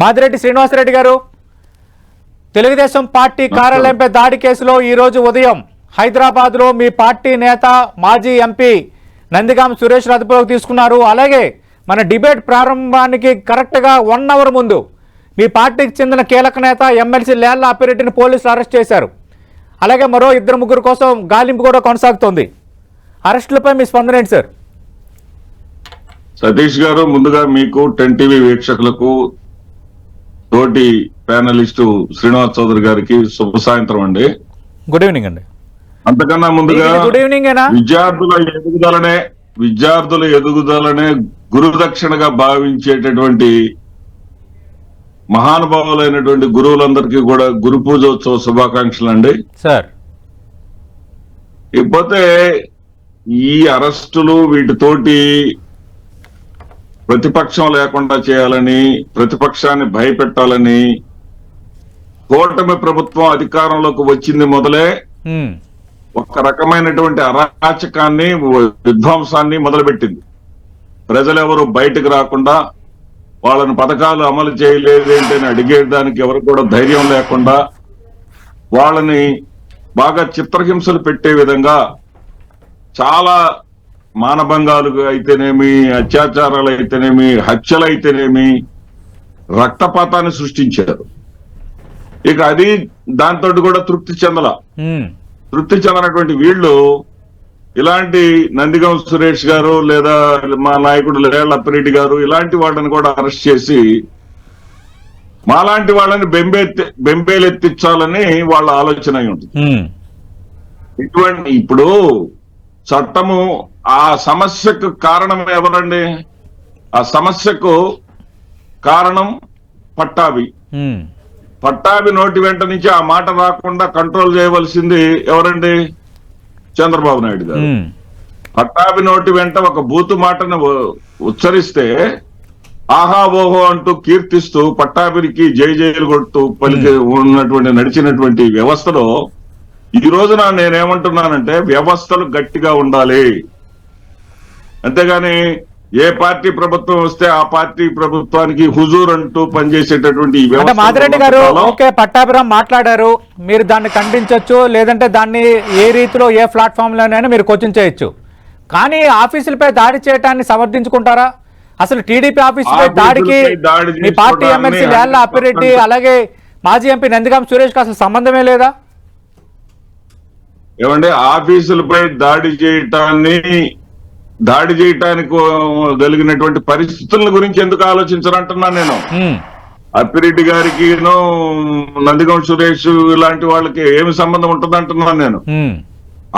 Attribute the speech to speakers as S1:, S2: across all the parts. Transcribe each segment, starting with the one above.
S1: మాదిరెడ్డి శ్రీనివాసరెడ్డి గారు తెలుగుదేశం పార్టీ కార్యాలయంపై దాడి కేసులో ఈరోజు ఉదయం హైదరాబాద్లో మీ పార్టీ నేత మాజీ ఎంపీ నందిగాం సురేష్ అదుపులోకి తీసుకున్నారు. అలాగే మన డిబేట్ ప్రారంభానికి కరెక్ట్గా వన్ అవర్ ముందు మీ పార్టీకి చెందిన కీలక నేత ఎమ్మెల్సీ లేళ్ళ అప్పిరెడ్డిని పోలీసులు అరెస్ట్ చేశారు. అలాగే మరో ఇద్దరు ముగ్గురు కోసం గాలింపు కూడా కొనసాగుతోంది. అరెస్టులపై మీ స్పందన ఏంటి సార్?
S2: సతీష్ గారు ముందుగా మీకు టెన్ టీవీ వీక్షకులకు తోటి ప్యానలిస్టు శ్రీనివాస్ చౌదరి గారికి శుభ సాయంత్రం అండి.
S1: గుడ్ ఈవినింగ్ అండి.
S2: అంతకన్నా ముందుగా
S1: గుడ్ ఈవినింగ్
S2: విద్యార్థుల ఎదుగుదలనే విద్యార్థుల ఎదుగుదలనే గురుదక్షిణగా భావించేటటువంటి మహానుభావులైనటువంటి గురువులందరికీ కూడా గురు పూజోత్సవ శుభాకాంక్షలు అండి.
S1: సార్
S2: ఇకపోతే ఈ అరెస్టులు వీటితోటి ప్రతిపక్షం లేకుండా చేయాలని ప్రతిపక్షాన్ని భయపెట్టాలని కూటమి ప్రభుత్వం అధికారంలోకి వచ్చింది మొదలే ఒక రకమైనటువంటి అరాచకాన్ని విధ్వంసాన్ని మొదలుపెట్టింది. ప్రజలెవరు బయటకు రాకుండా వాళ్ళని పథకాలు అమలు చేయలేదేంటి అని అడిగేయడానికి ఎవరు కూడా ధైర్యం లేకుండా వాళ్ళని బాగా చిత్రహింసలు పెట్టే విధంగా చాలా మానభంగాలు అయితేనేమి అత్యాచారాలు అయితేనేమి హత్యలు అయితేనేమి రక్తపాతాన్ని సృష్టించారు. ఇక అది దాంతో కూడా తృప్తి చెందల. తృప్తి చెందినటువంటి వీళ్ళు ఇలాంటి నందిగం సురేష్ గారు లేదా మా నాయకుడు లేళ్ళ అప్పిరెడ్డి గారు ఇలాంటి వాళ్ళని కూడా అరెస్ట్ చేసి మాలాంటి వాళ్ళని బెంబేత్తి బెంబేలెత్తించాలని వాళ్ళ ఆలోచన ఉంటుంది. ఇటువంటి ఇప్పుడు చట్టము ఆ సమస్యకు కారణం ఎవరండి? ఆ సమస్యకు కారణం పట్టాభి. పట్టాభి నోటి వెంట నుంచి ఆ మాట రాకుండా కంట్రోల్ చేయవలసింది ఎవరండి? చంద్రబాబు నాయుడు గారు. పట్టాభి నోటి వెంట ఒక బూతు మాటను ఉచ్చరిస్తే ఆహా ఓహో అంటూ కీర్తిస్తూ పట్టాభికి జై జైలు కొడుతూ పలికి ఉన్నటువంటి నడిచినటువంటి వ్యవస్థలో ఈ రోజున నేనేమంటున్నానంటే వ్యవస్థలు గట్టిగా ఉండాలి. అంతేగాని ఏ పార్టీ ప్రభుత్వం వస్తే ఆ పార్టీ ప్రభుత్వానికి హుజూర్ అంటూ పనిచేసేటటువంటి
S1: మాదిరెడ్డి గారు ఓకే పట్టాభిరామ్ మాట్లాడారు మీరు దాన్ని ఖండించవచ్చు లేదంటే దాన్ని ఏ రీతిలో ఏ ప్లాట్ఫామ్ లోనైనా మీరు క్వశ్చన్ చేయొచ్చు. కానీ ఆఫీసులపై దాడి చేయటాన్ని సమర్థించుకుంటారా? అసలు టీడీపీ ఆఫీసుపై దాడికి
S2: దాడి
S1: మీ పార్టీ ఎమ్మెల్సీ లేళ్ళ అప్పిరెడ్డి అలాగే మాజీ ఎంపీ నందిగాం సురేష్కి అసలు సంబంధమే లేదా?
S2: ఏమంటే ఆఫీసులపై దాడి చేయటాన్ని దాడి చేయటానికి కలిగినటువంటి పరిస్థితుల గురించి ఎందుకు ఆలోచించరంటున్నా నేను. అప్పిరెడ్డి గారికి నందిగం సురేష్ ఇలాంటి వాళ్ళకి ఏమి సంబంధం ఉంటుంది అంటున్నాను నేను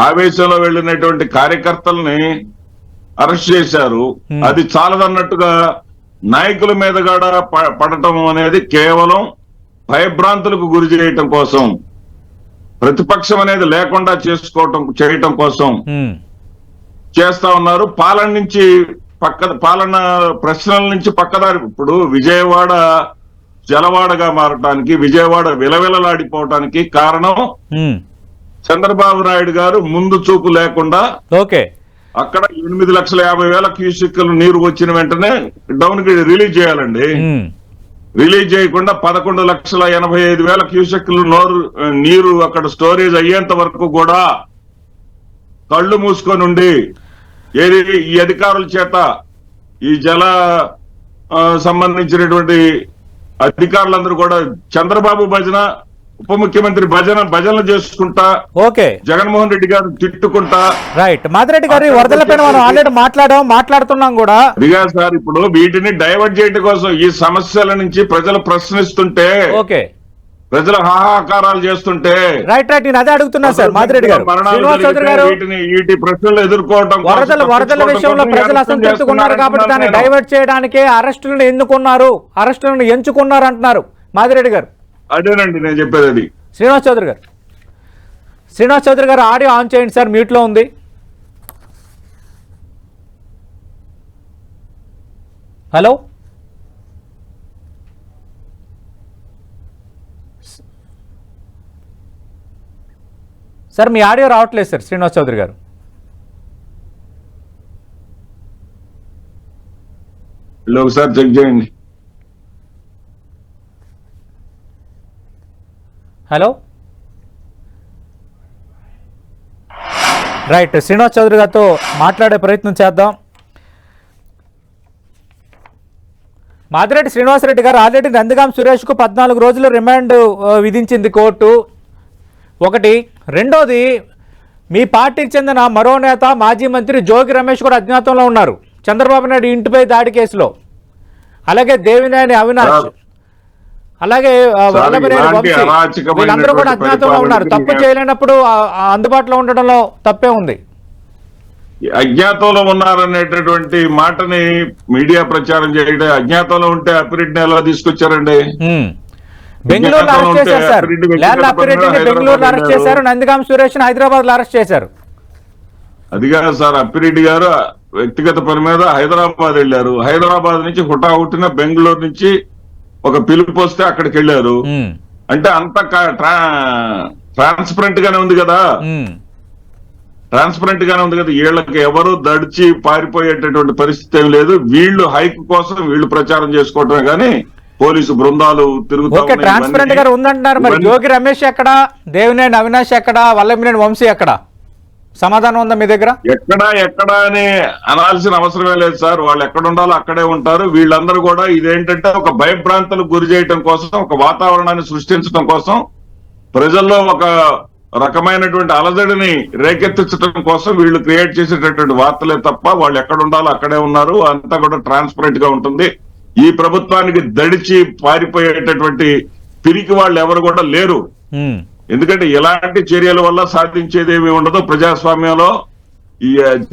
S2: ఆవేశంలో వెళ్ళినటువంటి కార్యకర్తల్ని అరెస్ట్ చేశారు. అది చాలదన్నట్టుగా నాయకుల మీద కూడా పడటం అనేది కేవలం భయభ్రాంతులకు గురి చేయటం కోసం ప్రతిపక్షం అనేది లేకుండా చేసుకోవటం చేయటం కోసం చేస్తా ఉన్నారు. పాలన నుంచి పక్క పాలన ప్రశ్నల నుంచి పక్కదారి. ఇప్పుడు విజయవాడ జలవాడగా మారటానికి విజయవాడ విలవిలలాడిపోవటానికి కారణం చంద్రబాబు నాయుడు గారు ముందు చూపు లేకుండా
S1: ఓకే.
S2: అక్కడ ఎనిమిది లక్షల యాభై వేల క్యూసిక్లు నీరు వచ్చిన వెంటనే డౌన్కి రిలీజ్ చేయాలండి. రిలీజ్ చేయకుండా పదకొండు లక్షల ఎనభై ఐదు వేల క్యూసెక్లు నోరు నీరు అక్కడ స్టోరేజ్ అయ్యేంత వరకు కూడా కళ్ళు మూసుకొని ఉండి ఏది ఈ అధికారుల చేత ఈ జల సంబంధించినటువంటి అధికారులందరూ కూడా చంద్రబాబు భజన ఉప ముఖ్యమంత్రి భజన భజనలు చేసుకుంటా
S1: ఓకే.
S2: జగన్మోహన్ రెడ్డి గారు తిట్టుకుంటా.
S1: రైట్. మాదిరెడ్డి గారు వరదలపైన మనం ఆల్రెడీ మాట్లాడాం మాట్లాడుతున్నాం కూడా.
S2: అదిగా సార్ ఇప్పుడు వీటిని డైవర్ట్ చేయడం కోసం ఈ సమస్యల నుంచి ప్రజలు ప్రశ్నిస్తుంటే
S1: ఓకే.
S2: ప్రజలు హాహాకారాలు చేస్తుంటే
S1: రైట్ రైట్ నేను అదే అడుగుతున్నా సార్ మాదిరెడ్డి గారు. శ్రీనివాస్ చౌదరి గారు
S2: వీటి ప్రశ్నలు ఎదుర్కోవడం
S1: వరదల విషయంలో ప్రజలు ఉన్నారు కాబట్టి దాన్ని డైవర్ట్ చేయడానికే అరెస్టులను ఎన్నుకున్నారు అరెస్టులను ఎంచుకున్నారు అంటున్నారు. మాదిరెడ్డి గారు.
S2: అదేనండి నేను చెప్పేది అది.
S1: శ్రీనివాస్ చౌదరి గారు. శ్రీనివాస్ చౌదరి గారు ఆడియో ఆన్ చేయండి సార్ మ్యూట్లో ఉంది. హలో? సార్ మీ ఆడియో రావట్లేదు సార్ శ్రీనివాస్ చౌదరి గారు.
S2: వీళ్ళు ఒకసారి చెక్ చేయండి.
S1: హలో? రైట్ శ్రీనివాస్ చౌదరి గారితో మాట్లాడే ప్రయత్నం చేద్దాం. మాదిరెడ్డి శ్రీనివాసరెడ్డి గారు ఆల్రెడీ నందిగాం సురేష్కు పద్నాలుగు రోజులు రిమాండ్ విధించింది కోర్టు. ఒకటి. రెండోది మీ పార్టీకి చెందిన మరో నేత మాజీ మంత్రి జోగి రమేష్ కూడా అజ్ఞాతంలో ఉన్నారు. చంద్రబాబు నాయుడు ఇంటిపై దాడి కేసులో. అలాగే దేవినేని అవినాష్. అలాగే వీళ్ళందరూ కూడా అజ్ఞాతంలో ఉన్నారు. తప్పు చేయలేనప్పుడు అందుబాటులో ఉండడంలో తప్పే ఉంది.
S2: అజ్ఞాతంలో ఉన్నారనేటటువంటి మాటని మీడియా ప్రచారం చేయడం అజ్ఞాతంలో ఉంటే అప్పిరెడ్డిని ఎలా తీసుకొచ్చారండి.
S1: బెంగళూరులో అరెస్ట్ చేశారు సార్. ల్యాండ్
S2: పరంగా
S1: బెంగళూరులో అరెస్ట్ చేశారు. నందిగాం సురేష్ హైదరాబాద్లో అరెస్ట్ చేశారు.
S2: అది కాదు సార్ అప్పిరెడ్డి గారు వ్యక్తిగత పని మీద హైదరాబాద్ వెళ్ళారు. హైదరాబాద్ నుంచి హుటాహుటిన బెంగళూరు నుంచి ఒక పిలుపు వస్తే అక్కడికి వెళ్ళారు. అంటే అంత ట్రాన్స్పరెంట్ గానే ఉంది కదా. ట్రాన్స్పరెంట్ గానే ఉంది కదా. వీళ్ళకి ఎవరు దడిచి పారిపోయేటటువంటి పరిస్థితి ఏం లేదు. వీళ్ళు హైక్ కోసం వీళ్ళు ప్రచారం చేసుకోవటమే కానీ పోలీసు బృందాలు తిరుగుతా.
S1: ట్రాన్స్పరెంట్ గారు ఉందంటున్నారు మరి. జోగి రమేష్ ఎక్కడ? దేవినేని అవినాష్ ఎక్కడ? వల్లభనేని వంశీ ఎక్కడ? సమాధానం ఉందా మీ దగ్గర?
S2: ఎక్కడ ఎక్కడ అని అనాల్సిన అవసరమే లేదు సార్. వాళ్ళు ఎక్కడ ఉండాలో అక్కడే ఉంటారు. వీళ్ళందరూ కూడా ఇదేంటంటే ఒక భయభ్రాంతులకు గురి చేయటం కోసం ఒక వాతావరణాన్ని సృష్టించడం కోసం ప్రజల్లో ఒక రకమైనటువంటి అలజడిని రేకెత్తించడం కోసం వీళ్ళు క్రియేట్ చేసేటటువంటి వార్తలే తప్ప వాళ్ళు ఎక్కడ ఉండాలో అక్కడే ఉన్నారు. అంతా కూడా ట్రాన్స్పరెంట్గా ఉంటుంది. ఈ ప్రభుత్వానికి దడిచి పారిపోయేటటువంటి పిరికి వాళ్ళు ఎవరు కూడా లేరు. ఎందుకంటే ఇలాంటి చర్యల వల్ల సాధించేది ఏమి ఉండదు ప్రజాస్వామ్యంలో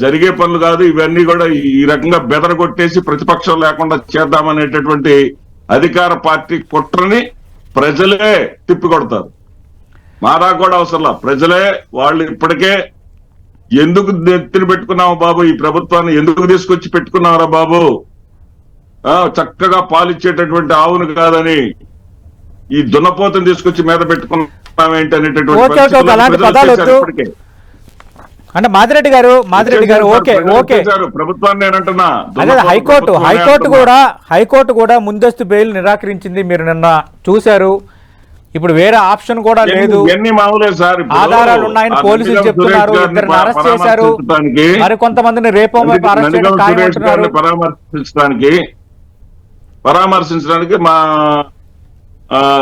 S2: జరిగే పనులు కాదు ఇవన్నీ కూడా ఈ రకంగా బెదరగొట్టేసి ప్రతిపక్షం లేకుండా చేద్దామనేటటువంటి అధికార పార్టీ కుట్రని ప్రజలే తిప్పికొడతారు. మాదా కూడా అవసరంలా. ప్రజలే వాళ్ళు ఇప్పటికే ఎందుకు నెత్తిన పెట్టుకున్నావు బాబు? ఈ ప్రభుత్వాన్ని ఎందుకు తీసుకొచ్చి పెట్టుకున్నావురా బాబు? చక్కగా పాలిచ్చేటటువంటి ఆవును కాదని ఈ దున్నపోతుని తీసుకొచ్చి మీద పెట్టుకున్నామేంటి అనేటటువంటి.
S1: అంటే మాదిరెడ్డి గారు మాదిరెడ్డి గారు ఓకే ఓకే.
S2: ప్రభుత్వాన్ని నేనంటున్నా
S1: అదే హైకోర్టు హైకోర్టు. కూడా హైకోర్టు కూడా ముందస్తు బెయిల్ నిరాకరించింది మీరు నిన్న చూశారు. ఇప్పుడు వేరే ఆప్షన్ కూడా లేదు. ఆధారాలు ఉన్నాయని పోలీసులు చెప్తున్నారు. ఇద్దరిని అరెస్ట్ చేశారు. మరి కొంతమందిని రేపో అరెస్ట్ చేయడం
S2: పరామర్శించడానికి పరామర్శించడానికి మా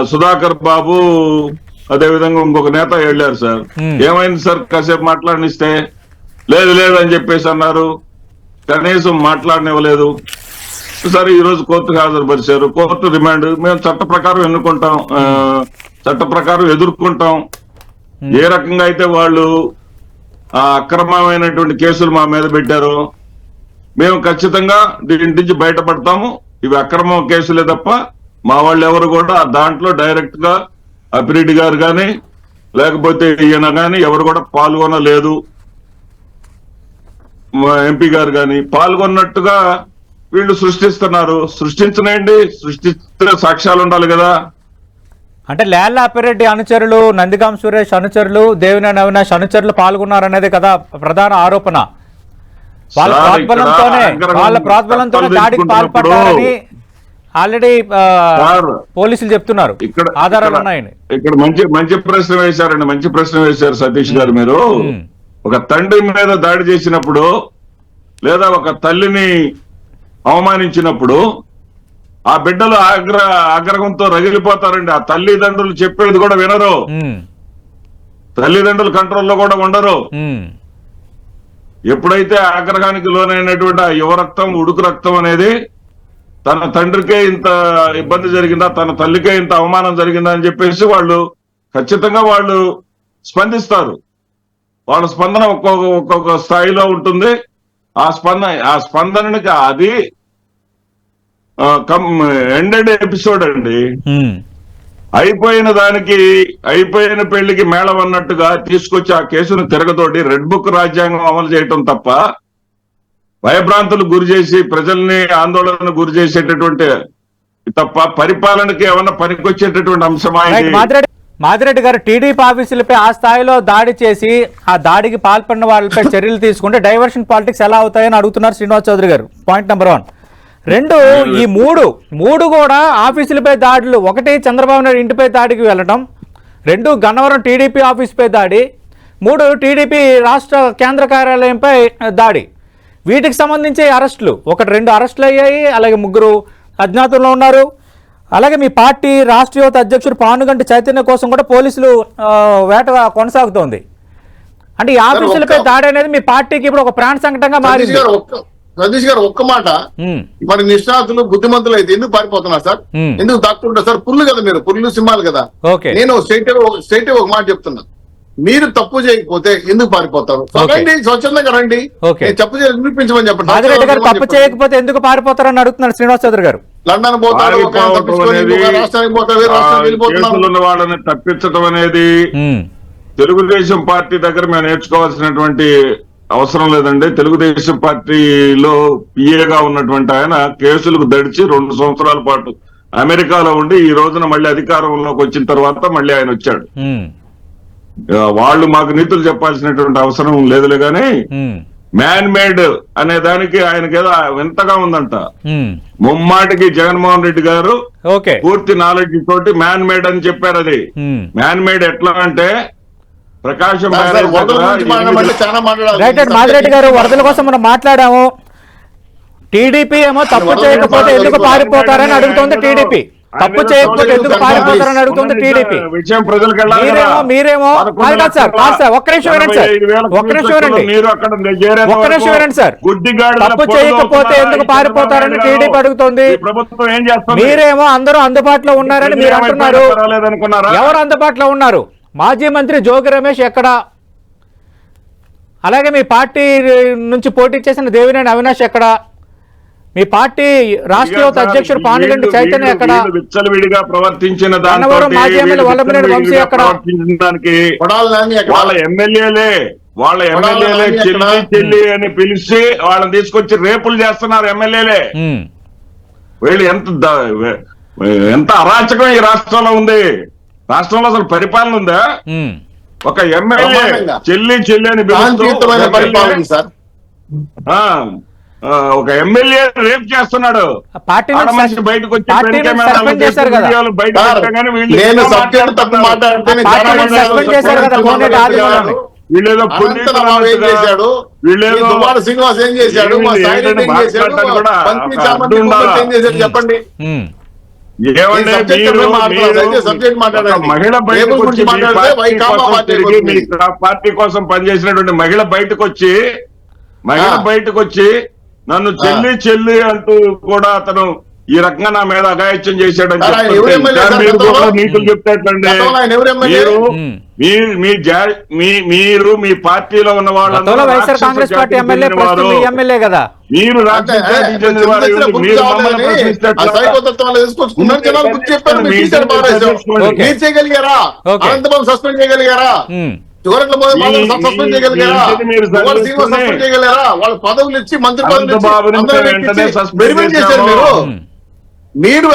S2: సుధాకర్ బాబు అదే విధంగా ఇంకొక నేత వెళ్ళారు సార్. ఏమైంది సార్? కాసేపు మాట్లాడనిస్తే లేదు లేదు అని చెప్పేసి అన్నారు. కనీసం మాట్లాడనివ్వలేదు. సరే ఈ రోజు కోర్టుకు హాజరుపరిచారు. Court remand. మేము చట్ట ప్రకారం ఎన్నుకుంటాం. చట్ట ప్రకారం ఎదుర్కొంటాం. ఏ రకంగా అయితే వాళ్ళు ఆ అక్రమమైనటువంటి కేసులు మా మీద పెట్టారో మేము ఖచ్చితంగా దీని నుంచి బయటపడతాము. ఇవి అక్రమ కేసులే తప్ప మా వాళ్ళు ఎవరు కూడా దాంట్లో డైరెక్ట్గా అపిరెడ్డి గారు కానీ లేకపోతే ఈయన కానీ ఎవరు కూడా పాల్గొనలేదు. మా ఎంపీ గారు కానీ పాల్గొన్నట్టుగా వీళ్ళు సృష్టిస్తున్నారు. సృష్టించనండి సృష్టిస్తే సాక్ష్యాలు ఉండాలి కదా.
S1: అంటే లేళ్ళ అప్పిరెడ్డి అనుచరులు నందిగాం సురేష్ అనుచరులు దేవినేని అవినాష్ అనుచరులు పాల్గొన్నారనేది కదా ప్రధాన ఆరోపణ. వాళ్ళ ప్రోద్బలంతోనే
S2: అగ్రహం
S1: వాళ్ళ ప్రోద్బలంతోనే దాడికి పాల్పడ్డారని ఆల్రెడీ పోలీసులు చెప్తున్నారు.
S2: ఇక్కడ
S1: ఆధారాలు ఉన్నాయని.
S2: ఇక్కడ మంచి మంచి ప్రశ్న వేశారండి మంచి ప్రశ్న వేశారు సతీష్ గారు మీరు. ఒక తండ్రి మీద దాడి చేసినప్పుడు లేదా ఒక తల్లిని అవమానించినప్పుడు ఆ బిడ్డలు ఆగ్ర ఆగ్రహంతో రగిలిపోతారండి. ఆ తల్లిదండ్రులు చెప్పేది కూడా వినరు. తల్లిదండ్రులు కంట్రోల్లో కూడా ఉండరు. ఎప్పుడైతే ఆగ్రహానికి లోనైనటువంటి ఆ యువ రక్తం ఉడుకు రక్తం అనేది తన తండ్రికే ఇంత ఇబ్బంది జరిగిందా తన తల్లికే ఇంత అవమానం జరిగిందా అని చెప్పేసి వాళ్ళు ఖచ్చితంగా వాళ్ళు స్పందిస్తారు. వాళ్ళ స్పందన ఒక్కొక్క ఒక్కొక్క స్థాయిలో ఉంటుంది. ఆ స్పందన ఆ స్పందనకి అది ఎండెడ్ ఎపిసోడ్ అండి. అయిపోయిన దానికి అయిపోయిన పెళ్ళికి మేళం అన్నట్టుగా తీసుకొచ్చి ఆ కేసును తిరగతోటి రెడ్ బుక్ రాజ్యాంగం అమలు చేయటం తప్ప భయభ్రాంతులు గురి చేసి ప్రజల్ని ఆందోళన గురి చేసేటటువంటి తప్ప పరిపాలనకి ఏమన్నా పనికొచ్చేటటువంటి అంశమా
S1: మాదిరెడ్డి గారు టీడీపీ ఆఫీసులపై ఆ స్థాయిలో దాడి చేసి ఆ దాడికి పాల్పడిన వాళ్ళపై చర్యలు తీసుకుంటే డైవర్షన్ పాలిటిక్స్ ఎలా అవుతాయని అడుగుతున్నారు శ్రీనివాస్ చౌదరి గారు. Point number one. రెండు ఈ మూడు మూడు కూడా ఆఫీసులపై దాడులు. ఒకటి చంద్రబాబు నాయుడు ఇంటిపై దాడికి వెళ్ళటం. రెండు గన్నవరం టీడీపీ ఆఫీస్పై దాడి. మూడు టీడీపీ రాష్ట్ర కేంద్ర కార్యాలయంపై దాడి. వీటికి సంబంధించి అరెస్టులు. ఒకటి రెండు అరెస్టులు అయ్యాయి. అలాగే ముగ్గురు అజ్ఞాతంలో ఉన్నారు. అలాగే మీ పార్టీ రాష్ట్ర యువత అధ్యక్షుడు పానుగంటి చైతన్య కోసం కూడా పోలీసులు వేట కొనసాగుతోంది. అంటే ఈ ఆఫీసులపై దాడి అనేది మీ పార్టీకి ఇప్పుడు ఒక ప్రాణ సంకటంగా మారింది.
S3: సతీష్ గారు ఒక్క మాట. మరి నిష్ణాతులు బుద్ధిమంతులు అయితే ఎందుకు పారిపోతున్నారు సార్. ఎందుకు దాక్కుంటారు సార్? పుల్లు కదా మీరు పుల్లు సింహాలు కదా. నేను స్ట్రైట్ స్ట్రైట్ ఒక మాట చెప్తున్నా. మీరు తప్పు చేయకపోతే ఎందుకు పారిపోతారు. రండి స్వచ్ఛందంగా రండి. తప్పు చేయాలి నిరూపించమని చెప్పండి.
S1: తప్పు. చేయకపోతే ఎందుకు పారిపోతారని అడుగుతున్నారు శ్రీనివాస్ చౌదరి గారు?
S3: లండన్ పోతారు రాష్ట్రానికి పోతారు రాష్ట్రానికి
S2: తప్పించడం అనేది తెలుగుదేశం పార్టీ దగ్గర మేము నేర్చుకోవాల్సినటువంటి అవసరం లేదండి. తెలుగుదేశం పార్టీలో పిఏగా ఉన్నటువంటి ఆయన కేసులకు దడిచి రెండు సంవత్సరాల పాటు అమెరికాలో ఉండి ఈ రోజున మళ్ళీ అధికారంలోకి వచ్చిన తర్వాత మళ్ళీ ఆయన వచ్చాడు. వాళ్ళు మాకు నీతులు చెప్పాల్సినటువంటి అవసరం లేదులే గాని మ్యాన్ మేడ్ అనే దానికి ఆయనకి ఏదో వింతగా ఉందంట. ముమ్మాటికి జగన్మోహన్ రెడ్డి గారు పూర్తి నాలెడ్జ్ తోటి మ్యాన్ మేడ్ అని చెప్పారు అది. మ్యాన్ మేడ్ ఎట్లా అంటే ప్రకాశం
S1: మాదిరెడ్డి గారు వరదల కోసం మనం మాట్లాడాము. టీడీపీ ఏమో తప్పు చేయకపోతే ఎందుకు పారిపోతారని అడుగుతోంది టీడీపీ. తప్పు చేయకపోతే ఎందుకు పారిపోతారని అడుగుతుంది టీడీపీ.
S2: విషయం.
S1: మీరేమో మీరేమో కాదు కాదు సార్ కాదు సార్ ఒక్క నిమిషం వినండి సార్ ఒక్క నిమిషం వినండి. ఒక్క నిమిషం వినండి సార్. తప్పు చేయకపోతే ఎందుకు పారిపోతారని టీడీపీ అడుగుతోంది.
S2: ఈ ప్రభుత్వం ఏం చేస్తుంది?
S1: మీరేమో అందరూ అందుబాటులో ఉన్నారని మీరు అంటున్నారు. ఎవరు అందుబాటులో ఉన్నారు? మాజీ మంత్రి జోగి రమేష్ ఎక్కడ? అలాగే మీ పార్టీ నుంచి పోటీ చేసిన దేవినేని అవినాష్ ఎక్కడ? మీ పార్టీ రాష్ట్ర యువత అధ్యక్షుడు పానుగంటి చైతన్య ఎక్కడ?
S2: విచ్చలవిడిగా ప్రవర్తించిన? వాళ్ళ ఎమ్మెల్యేలే వాళ్ళ ఎమ్మెల్యేలే
S3: నాని
S2: చెల్లి అని పిలిచి వాళ్ళని తీసుకొచ్చి రేపులు చేస్తున్నారు ఎమ్మెల్యేలే. వీళ్ళు ఎంత ఎంత అరాచకం ఈ రాష్ట్రంలో ఉంది. రాష్ట్రంలో అసలు పరిపాలన ఉందా. ఒక ఎమ్మెల్యే. చెల్లి చెల్లి అని
S3: పరిపాలన సార్.
S2: ఒక ఎమ్మెల్యే రేప్ చేస్తున్నాడు. బయటకు వచ్చి. వీళ్ళేదో
S3: చేశాడు?
S2: వీళ్ళేదో
S3: శ్రీనివాస్ ఏం చేశాడు? చెప్పండి.
S2: మహిళ పార్టీ కోసం పనిచేసినటువంటి మహిళ బయటకు వచ్చి మహిళ. బయటకు వచ్చి నన్ను చెల్లి చెల్లి అంటూ కూడా అతను ఈ రకంగా నా మీద అగాయత్యం చేశాడని మీరు నీతులు మీ జా- మీ మీరు మీ పార్టీలో ఉన్న
S1: కదా.
S2: మీరు
S3: చేయగలిగారా. అనంతబాబు సస్పెండ్ చేయగలిగారా?
S2: ఈ-
S3: సస్పెండ్ చేయగలిగారా? సస్పెండ్ చేయగలిగారా? వాళ్ళ పదవులు ఇచ్చి మంత్రి పదవులు ఇచ్చి వెరిఫై చేశారు. మీరు. మీరు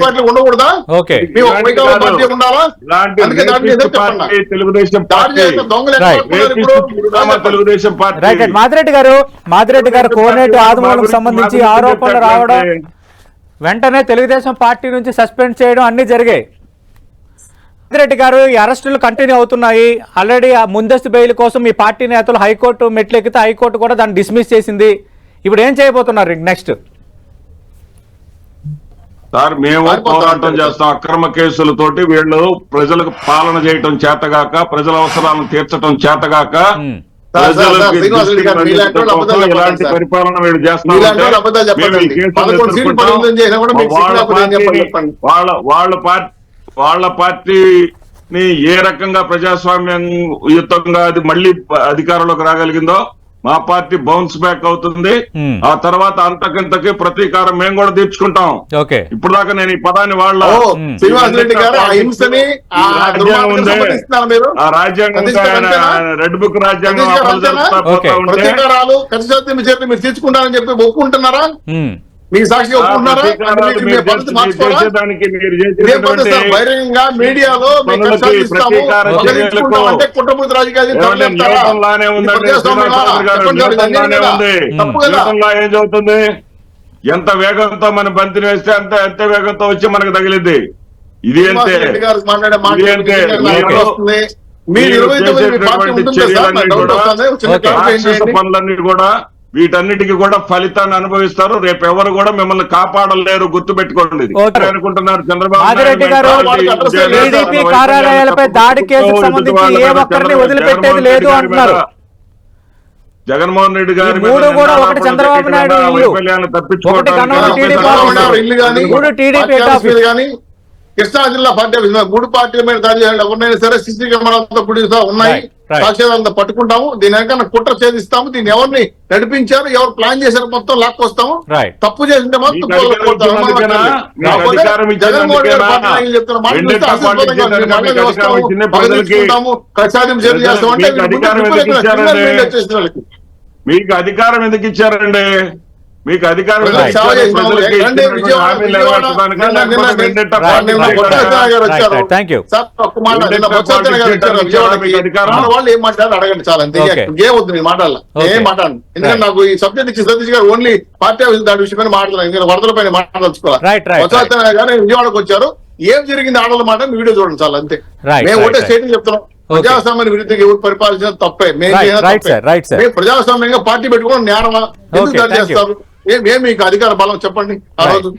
S3: పార్టీలు ఉండకూడదా?
S2: తెలుగుదేశం పార్టీ.
S1: మాదిరెడ్డి గారు మాదిరెడ్డి గారు కోనేటి ఆదిమూలకు సంబంధించి ఆరోపణలు రావడం వెంటనే తెలుగుదేశం పార్టీ నుంచి సస్పెండ్ చేయడం అన్ని జరిగాయి. రెడ్డి గారు ఈ అరెస్టులు కంటిన్యూ అవుతున్నాయి. ఆల్రెడీ ఆ ముందస్తు బెయిల్ కోసం మీ పార్టీ నేతలు హైకోర్టు మెట్లు ఎక్కితే హైకోర్టు కూడా దాన్ని డిస్మిస్ చేసింది. ఇప్పుడు ఏం చేయబోతున్నారు నెక్స్ట్?
S2: సార్ మేము పోరాటం. చేస్తాం. అక్రమ కేసులతోటి వీళ్ళు ప్రజలకు పాలన చేయటం చేతగాక ప్రజల అవసరాలను తీర్చడం చేతగాక
S3: వాళ్ళు.
S2: పరిపాలన వీళ్ళు పార్టీ పార్టీని ఏ రకంగా ప్రజాస్వామ్యం యుతంగా అది మళ్ళీ అధికారంలోకి రాగలిగిందో మా పార్టీ బౌన్స్ బ్యాక్ అవుతుంది.
S1: Hmm.
S2: ఆ తర్వాత అంతకింతకి ప్రతీకారం మేము కూడా తీర్చుకుంటాం.
S1: ఓకే.
S2: ఇప్పుడు దాకా నేను ఈ పదాన్ని వాళ్ళ
S3: గారు ఆ
S2: రాజ్యాంగం? రెడ్ బుక్ రాజ్యాంగం
S3: తీర్చుకుంటారని చెప్పి ఒప్పుకుంటున్నారా?
S1: ఉమ్,
S3: మీ సాక్షిగా ఒప్పుకున్నారా బహిరంగంగా మీడియాలో కుట్రపూర్తి రాజకీయాలు
S2: ఎంత వేగంతో మన బంతిని వేస్తే అంత ఎంత వేగంతో వచ్చి మనకు తగిలిద్ది? ఇది అంతే. మీరు-
S3: చేయండి.
S2: పనులన్నీ కూడా వీటన్నిటికీ కూడా ఫలితాన్ని అనుభవిస్తారు రేపు ఎవరు కూడా మిమ్మల్ని కాపాడలేరు గుర్తు పెట్టుకోండి. అనుకుంటున్నారు చంద్రబాబు
S1: మాదిరెడ్డి గారు టీడీపీ కార్యాలయాలపై దాడి కేసుకు సంబంధించి ఏ ఒక్కరిని వదిలిపెట్టేది లేదు అంటున్నారు
S2: జగన్మోహన్ రెడ్డి గారి
S1: మూడు కూడా ఒకటి చంద్రబాబు నాయుడు.
S2: వైఫల్యాన్ని.
S3: కానీ కృష్ణా జిల్లా పార్టీ మూడు పార్టీల మీద దాడి ఎవరినైనా సరే సిసి కెమెరాలతో ఉన్నాయి సాక్ష్యాలతో పట్టుకుంటాము దీని వెనక కుట్ర ఛేదిస్తాము దీన్ని ఎవరిని నడిపించారు ఎవరు ప్లాన్ చేశారు మొత్తం లాక్కొస్తాము. తప్పు చేసింటే
S2: అధికారం
S3: తోలుకొడతాం.
S2: ఇచ్చినందుకేనా? మీకు అధికారం ఎందుకు ఇచ్చారండి? మీకు అధికారం
S3: వాళ్ళు. ఏం మాట్లాడారు అడగండి చాలా అంతే
S1: Okay.
S3: ఏ వద్దు నేను మాట్లాడాల
S1: Okay.
S3: ఏం మాట్లాడండి ఎందుకంటే
S1: Right.
S3: నాకు ఈ సబ్జెక్ట్ ఇచ్చి సతీష్ గారు ఓన్లీ పార్టీ ఆఫీస్ దాని విషయమైన మాట్లాడాలి వరదల పైన గారు విజయవాడకు వచ్చారు. ఏం జరిగింది ఆడల మాట మీ వీడియో చూడండి చాలా అంతే. మేము ఒకటే. స్టేట్మెంట్ చెప్తున్నాం.
S1: Okay.
S3: ప్రజాస్వామ్యాన్ని విరుద్ధంగా ఎవరు పరిపాలించిన తప్పే. మేము ప్రజాస్వామ్యంగా పార్టీ పెట్టుకోవడం నేరమా? ఎందుకు. చేస్తారు? ఏ- మీకు అధికార బలం చెప్పండి ఆ. రోజు